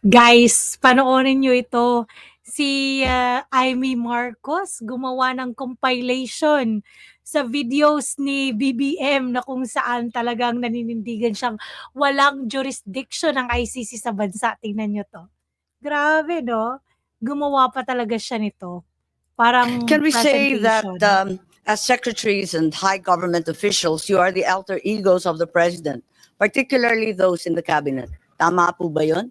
Guys, panoorin niyo ito. Si, ah, Amy Marcos gumawa ng compilation sa videos ni BBM na kung saan talagang naninindigan siyang walang jurisdiction ang ICC sa bansa. Tingnan niyo 'to. Grabe 'no? Gumawa pa talaga siya nito. Parang Can we say that um, as secretaries and high government officials, you are the alter egos of the president, particularly those in the cabinet? Tama po ba yun?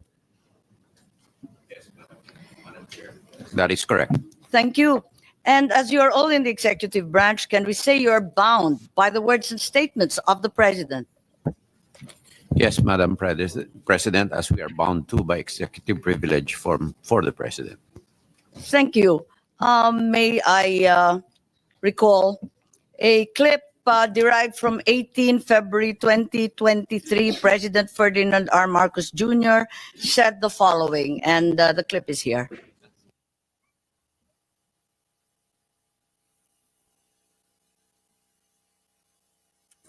That is correct. Thank you. And as you are all in the executive branch, can we say you are bound by the words and statements of the president? Yes, Madam Pres- President, as we are bound to by executive privilege for, for the President. Thank you. Um, may I uh, recall a clip uh, derived from 18 February 2023. President Ferdinand R. Marcos Jr. said the following, and uh, the clip is here.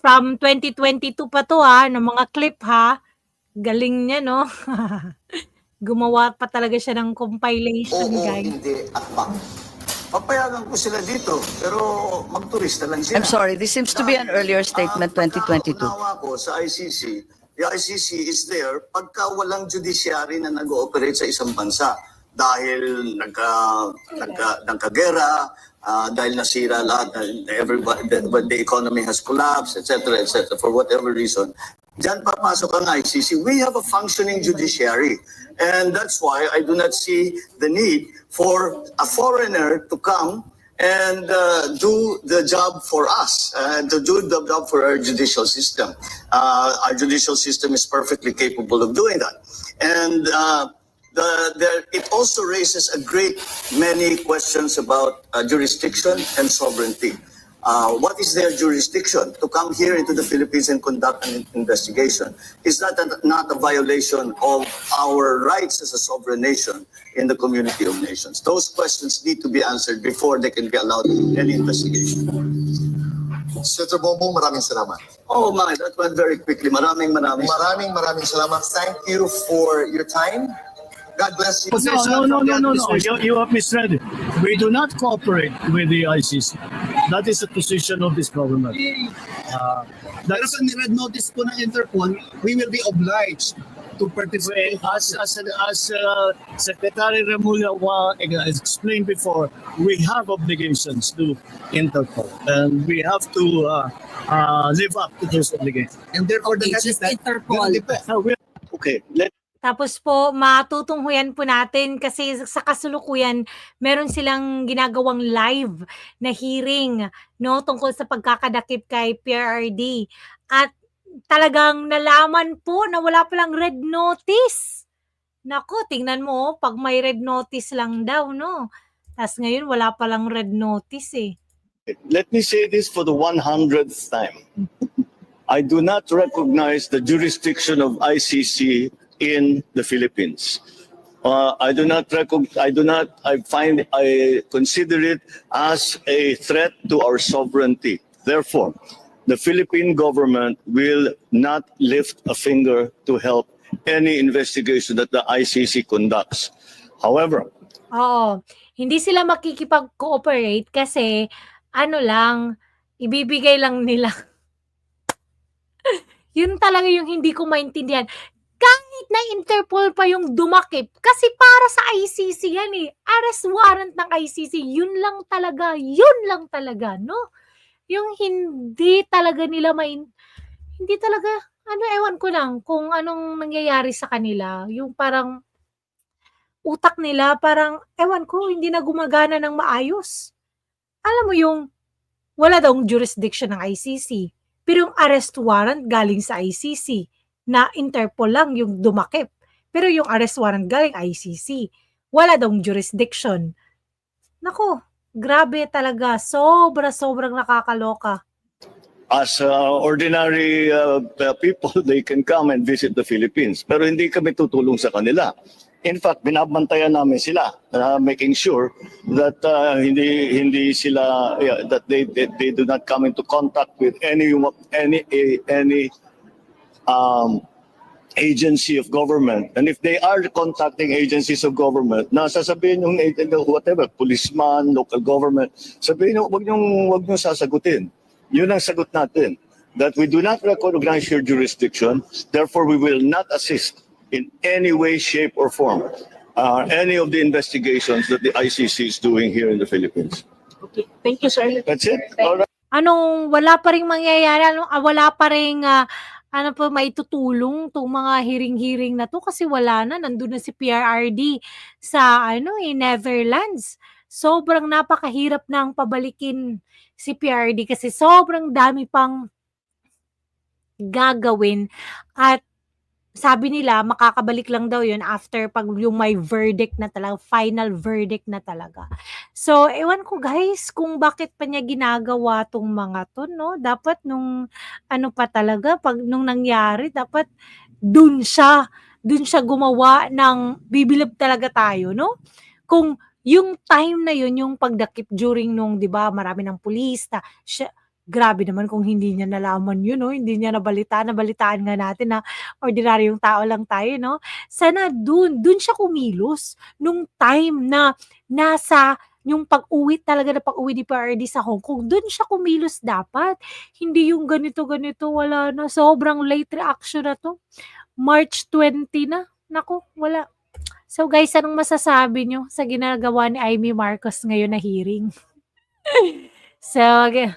From 2022 pa 'to, ha, ng mga clip, ha. Galing niya 'no? Gumawa pa talaga siya ng compilation, Oo, guys. hindi, akbang. Papayagan ko sila dito, pero magturista lang sila. I'm sorry, this seems to be an earlier statement, Ah, 2022. pagkaunawa ko sa ICC, the ICC is there pagka walang judiciary na nag-ooperate sa isang bansa dahil nagka, nagka, nagkagera, ah, dahil nasira lahat, uh, everybody, the, the economy has collapsed, etc., etc., for whatever reason. Diyan papasok ang ICC. We have a functioning judiciary. And that's why I do not see the need for a foreigner to come and uh, do the job for us, uh, to do the job for our judicial system. Uh, our judicial system is perfectly capable of doing that. And uh, the, the, it also raises a great many questions about uh, jurisdiction and sovereignty. Uh, what is their jurisdiction to come here into the Philippines and conduct an investigation? Is that a, not a violation of our rights as a sovereign nation in the community of nations? Those questions need to be answered before they can be allowed any investigation. Senator Bongbong, maraming salamat. Oh my, that went very quickly. Maraming maraming. Maraming maraming salamat. Thank you for your time. God bless you. No, no, no, no, no, no. You, you have misread it. We do not cooperate with the ICC. That is the position of this government. Uh, Pero that's, pag ni-red notice po ng Interpol, we will be obliged to participate. as, as, as uh, Secretary Remulla explained before, we have obligations to Interpol. And we have to uh, uh, live up to those obligations. And therefore, the Okay, net is just that Interpol. ganun din po. Uh, we- Okay, let Tapos po, matutunghuyan po natin kasi sa kasulukuyan, meron silang ginagawang live na hearing no, tungkol sa pagkakadakip kay PRRD. At talagang nalaman po na wala palang red notice. Nako, tingnan mo, oh, pag may red notice lang daw, no? Tapos ngayon, wala palang red notice eh. let me say this for the 100th time. I do not recognize the jurisdiction of ICC in the Philippines. Uh, I do not I do not, I find, I consider it as a threat to our sovereignty. Therefore, the Philippine government will not lift a finger to help any investigation that the ICC conducts. However, Oo. Hindi sila makikipag-cooperate kasi ano lang, ibibigay lang nila. Yun talaga yung hindi ko maintindihan. Kahit na Interpol pa yung dumakip, kasi para sa ICC yan eh. Arrest warrant ng ICC, yun lang talaga, yun lang talaga, no? Yung hindi talaga nila main... Hindi talaga, ano, ewan ko lang kung anong nangyayari sa kanila. Yung parang utak nila parang, ewan ko, hindi na gumagana ng maayos. Alam mo yung, wala daw jurisdiction ng ICC. Pero yung arrest warrant galing sa ICC na Interpol lang yung dumakip. Pero yung arrest warrant galing ICC. Wala daw jurisdiction. Nako, grabe talaga. Sobra-sobrang nakakaloka. as uh, ordinary uh, uh, people, they can come and visit the Philippines. Pero hindi kami tutulong sa kanila. In fact, binabantayan namin sila, uh, making sure that uh, hindi hindi sila yeah, that they, they they do not come into contact with any any any um, agency of government. And if they are contacting agencies of government, na sasabihin yung whatever, policeman, local government, sabihin nyo, wag nyo, wag nyo sasagutin. Yun ang sagot natin. That we do not recognize your jurisdiction, therefore we will not assist in any way, shape, or form uh, any of the investigations that the ICC is doing here in the Philippines. Okay. Thank you, sir. That's it. All right. Anong wala pa ring mangyayari, ano, ah, wala pa ring ah, ano pa maitutulong tong mga hiring-hiring na to kasi wala na nandun na si PRRD sa ano eh Netherlands. Sobrang napakahirap nang pabalikin si PRRD kasi sobrang dami pang gagawin at sabi nila makakabalik lang daw yun after pag yung may verdict na talaga, final verdict na talaga. So, ewan ko guys kung bakit pa niya ginagawa tong mga to, no? Dapat nung ano pa talaga, pag nung nangyari, dapat dun siya, dun siya gumawa ng bibilib talaga tayo, no? Kung yung time na yun, yung pagdakip during nung, di ba, marami ng pulis na, siya, grabe naman kung hindi niya nalaman yun, no? Hindi niya nabalitaan, nabalitaan nga natin na ordinaryong tao lang tayo, no? Sana dun, dun siya kumilos nung time na nasa yung pag-uwi talaga na pag-uwi ni PRD sa Hong Kong, dun siya kumilos dapat. Hindi yung ganito-ganito, wala na. Sobrang late reaction na to. March 20 na. Naku, wala. So guys, anong masasabi nyo sa ginagawa ni Amy Marcos ngayon na hearing? so, g-